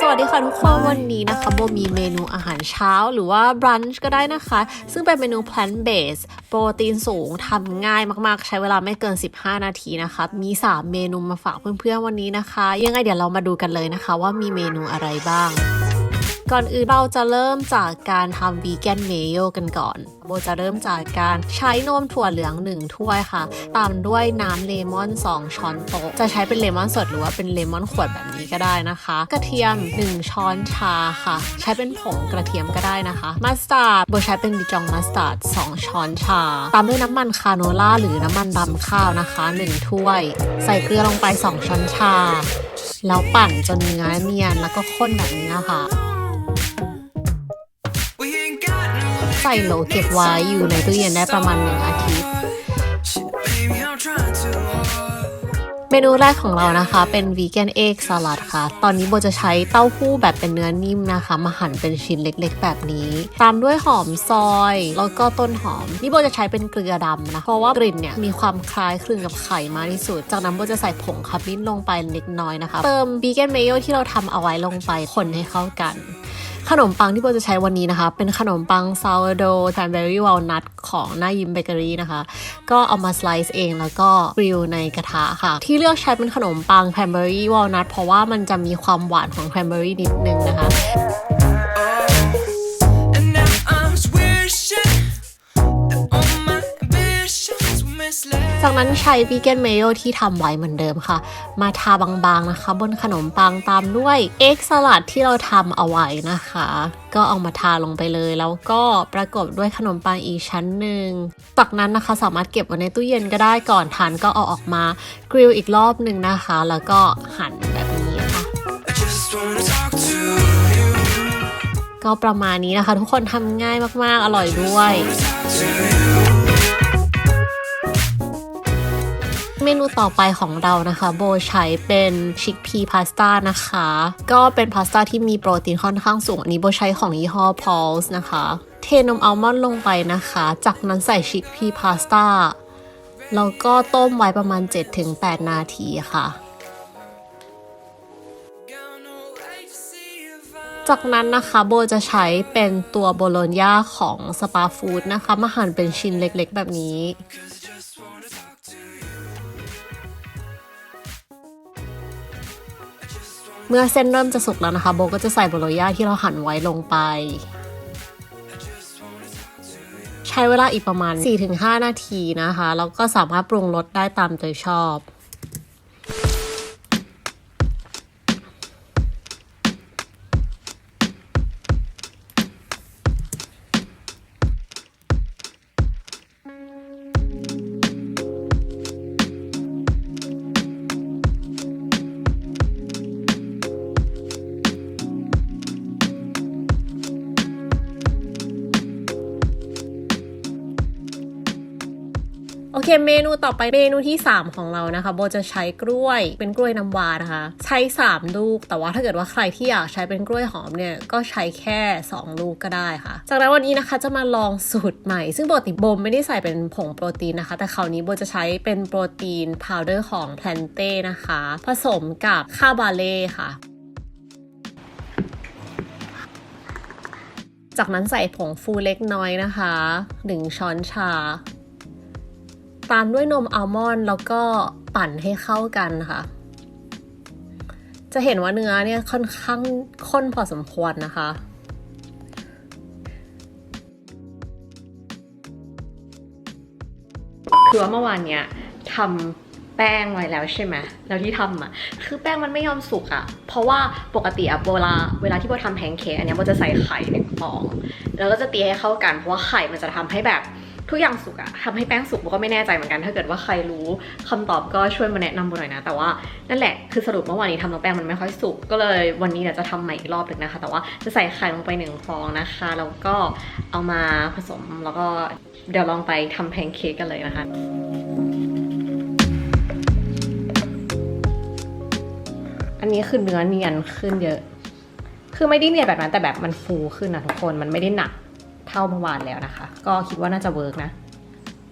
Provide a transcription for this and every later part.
สวัสดีค่ะทุกคนวันนี้นะคะโบมีเมนูอาหารเช้าหรือว่า brunch ก็ได้นะคะ ซึ่งเป็นเมนู plant based โปรตีนสูงทำง่ายมากๆ ใช้เวลาไม่เกิน 15 นาทีนะคะ มี 3 เมนูมาฝากเพื่อนๆวันนี้นะคะ ยังไงเดี๋ยวเรามาดูกันเลยนะคะ ว่ามีเมนูอะไรบ้าง ก่อนอื่นเราจะเริ่มจากการทำวีแกนเมโยกันก่อน โบจะเริ่มจากการใช้นมถั่วเหลือง 1 ถ้วยค่ะ ตามด้วยน้ำเลมอน 2 ช้อนโต๊ะ จะใช้เป็นเลมอนสดหรือว่าเป็นเลมอนขวดแบบนี้ก็ได้นะคะ กระเทียม 1 ช้อนชาค่ะ ใช้เป็นผงกระเทียมก็ได้นะคะมัสตาร์ดโบใช้เป็นดิจองมัสตาร์ด 2 ช้อนชา ตามด้วยน้ำมันคาโนล่าหรือน้ำมันดำข้าวนะคะ 1 ถ้วย ใส่เกลือลงไป 2 ช้อนชา แล้วปั่นจนเนื้อเนียนแล้วก็ข้นแบบนี้นะคะ ใส่โหลเก็บไว้อยู่ในตู้เย็นได้ประมาณหนึ่งอาทิตย์ เมนูแรกของเรานะคะ เป็นวีแกนเอ็กสลัดค่ะ ตอนนี้โบจะใช้เต้าหู้แบบเป็นเนื้อนิ่มนะคะ มาหั่นเป็นชิ้นเล็กๆ แบบนี้ ตามด้วยหอมซอย แล้วก็ต้นหอม นี่โบจะใช้เป็นเกลือดำนะ เพราะว่ากลิ่นเนี่ยมีความคล้ายคลึงกับไข่มากที่สุด จากนั้นโบจะใส่ผงขมิ้นลงไปเล็กน้อยนะคะ เติมวีแกนเมโยที่เราทำเอาไว้ลงไปคนให้เข้ากัน ขนมปังที่โบจะใช้วันนี้นะคะ เป็นขนมปังซาวโดแคนเบอรี่วอลนัทของหน้ายิมเบเกอรี่นะคะ ก็เอามาสไลซ์เองแล้วก็กริลในกระทะค่ะ ที่เลือกใช้เป็นขนมปังแคนเบอรี่วอลนัทเพราะว่ามันจะมีความหวานของแคนเบอรี่นิดนึงนะคะ จากนั้นใช้วีแกนเมโยที่ทำไว้เหมือนเดิมค่ะ มาทาบางๆนะคะ บนขนมปังตามด้วยเอ็กสลัดที่เราทำเอาไว้นะคะ ก็เอามาทาลงไปเลย แล้วก็ประกบด้วยขนมปังอีกชั้นหนึ่งจากนั้นนะคะสามารถเก็บไว้ในตู้เย็นก็ได้ก่อนทานก็เอาออกมากริลอีกรอบหนึ่งนะคะ แล้วก็หั่นแบบนี้ค่ะก็ประมาณนี้นะคะ ทุกคนทำง่ายมากๆ อร่อยด้วย เมนูต่อไปของเรานะคะ โบใช้เป็นชิคพีพาสต้านะคะ ก็เป็นพาสต้าที่มีโปรตีนค่อนข้างสูง อันนี้โบใช้ของยี่ห้อ Pulse นะคะ เทนมอัลมอนด์ลงไปนะคะ จากนั้นใส่ชิคพีพาสต้าแล้วก็ต้มไว้ประมาณ 7-8 นาทีค่ะจากนั้นนะคะโบจะใช้เป็นตัวโบโลญญาของสปาฟู้ดนะคะ มาหั่นเป็นชิ้นเล็กๆแบบนี้ เมื่อเส้นเริ่มจะสุกแล้วนะคะ โบก็จะใส่โบโลญ่าที่เราหั่นไว้ลงไป ใช้เวลาอีกประมาณ 4-5 นาทีนะคะ แล้วก็สามารถปรุงรสได้ตามใจชอบ เคเมนูต่อไปเมนูที่ 3 ของเรานะคะ โบจะใช้กล้วยเป็นกล้วยน้ำว้านะคะ ใช้ 3 ลูก แต่ว่าถ้าเกิดว่าใครที่อยากใช้เป็นกล้วยหอมเนี่ยก็ใช้แค่ 2 ลูกก็ได้ค่ะ จากนั้นวันนี้นะคะจะมาลองสูตรใหม่ ซึ่งปกติโบไม่ได้ใส่เป็นผงโปรตีนนะคะ แต่คราวนี้โบจะใช้เป็นโปรตีนพาวเดอร์ของแพลนเต้นะคะ ผสมกับข้าวบาเล่ค่ะจากนั้นใส่ผงฟูเล็กน้อยนะคะ 1 ช้อนชา ตามด้วยนมอัลมอนด์แล้วก็ปั่นให้เข้ากันค่ะ จะเห็นว่าเนื้อเนี่ยค่อนข้างข้นพอสมควรนะคะคือว่าเมื่อวานเนี้ยทำแป้งไว้แล้วใช่ไหมแล้วที่ทำอะ คือแป้งมันไม่ยอมสุกอะ เพราะว่าปกติอะโบลาเวลาที่โบทำแพนเค้กอันเนี้ยโบจะใส่ไข่หนึ่งฟอง แล้วก็จะตีให้เข้ากัน เพราะว่าไข่มันจะทำให้แบบ ทุกอย่างสุกอะทำให้แป้งสุกโบก็ไม่แน่ใจเหมือนกัน ถ้าเกิดว่าใครรู้คำตอบก็ช่วยมาแนะนำโบหน่อยนะ แต่ว่านั่นแหละคือสรุปเมื่อวานนี้ทำน้ำแป้งมันไม่ค่อยสุก ก็เลยวันนี้เดี๋ยวจะทำใหม่อีกรอบหนึ่งนะคะ แต่ว่าจะใส่ไข่ลงไปหนึ่งฟองนะคะแล้วก็เอามาผสมแล้วก็เดี๋ยวลองไปทำแพนเค้กกันเลยนะคะอันนี้คือเนื้อเนียนขึ้นเยอะ คือไม่ได้เนียนแบบนั้นแต่แบบมันฟูขึ้นนะทุกคน มันไม่ได้หนัก เท่าเมื่อวานแล้วนะคะ ก็คิดว่าน่าจะเวิร์กนะ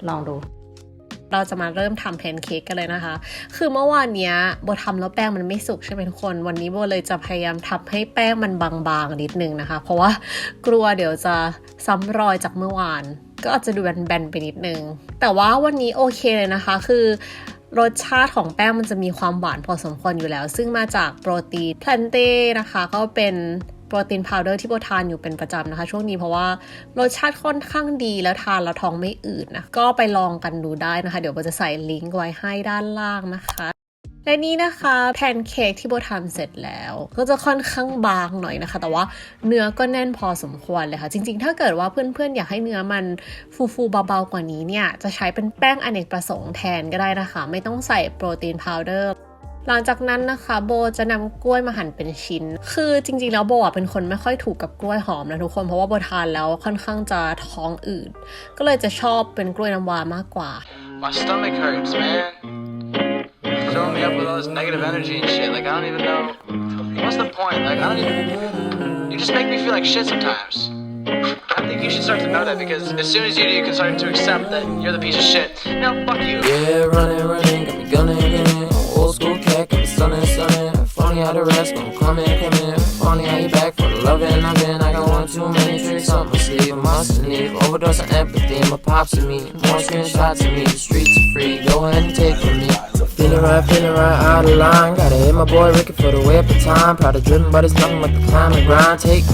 ลองดู เราจะมาเริ่มทำแพนเค้กกันเลยนะคะ คือเมื่อวานเนี้ยโบทำแล้วแป้งมันไม่สุกใช่ไหมทุกคน วันนี้โบเลยจะพยายามทำให้แป้งมันบางๆนิดนึงนะคะ เพราะว่ากลัวเดี๋ยวจะซ้ำรอยจากเมื่อวาน ก็อาจจะดูแบนๆไปนิดนึง แต่ว่าวันนี้โอเคเลยนะคะ คือรสชาติของแป้งมันจะมีความหวานพอสมควรอยู่แล้ว ซึ่งมาจากโปรตีนแพลนเต้นะคะ ก็เป็น ปรตีนพาวเดอร์ที่โบทานอยู่เป็นประจำนะคะ ช่วงนี้เพราะว่ารสชาติค่อนข้างดีแล้วทานแล้วท้องไม่อืดนะก็ไปลองกันดูได้นะคะ เดี๋ยวโบจะใส่ลิงก์ไว้ให้ด้านล่างนะคะและนี่นะคะแพนเค้กที่โบทำเสร็จแล้ว ก็จะค่อนข้างบางหน่อยนะคะ แต่ว่าเนื้อก็แน่นพอสมควรเลยค่ะ จริง ๆ ถ้าเกิดว่าเพื่อนๆ อยากให้เนื้อมันฟูๆเบาๆกว่านี้เนี่ย จะใช้เป็นแป้งอเนกประสงค์แทนก็ได้นะคะ ไม่ต้องใส่โปรตีนพาวเดอร์ หลังจากนั้นนะคะโบจะนำกล้วยมาหั่นเป็นชิ้น คือจริงๆแล้วโบอะเป็นคนไม่ค่อยถูกกับกล้วยหอมนะทุกคนเพราะว่าโบทานแล้วค่อนข้างจะท้องอืดก็เลยจะชอบเป็นกล้วยน้ำว้ามากกว่า My stomach hurts, man. Filling me up with all this negative energy and shit. Like, I don't even know. What's the point? Like, I don't even. You just make me feel like shit sometimes. I think you should start to know that because as soon as you do, you can start to accept that you're the piece of shit. Now, fuck you. Yeah, running, running, got me gunning, Funny the rest gon' come in, come in. Funny how you back for the loving, loving. I got one too many tricks up my sleeve. I must need overdose of empathy. My pops and me, more screenshots of me. The streets are free, go ahead and take from me. Feeling right, feeling right out of line. Gotta hit my boy Ricky for the way up the time. Proud of driven, but it's nothing but the climb and grind. Take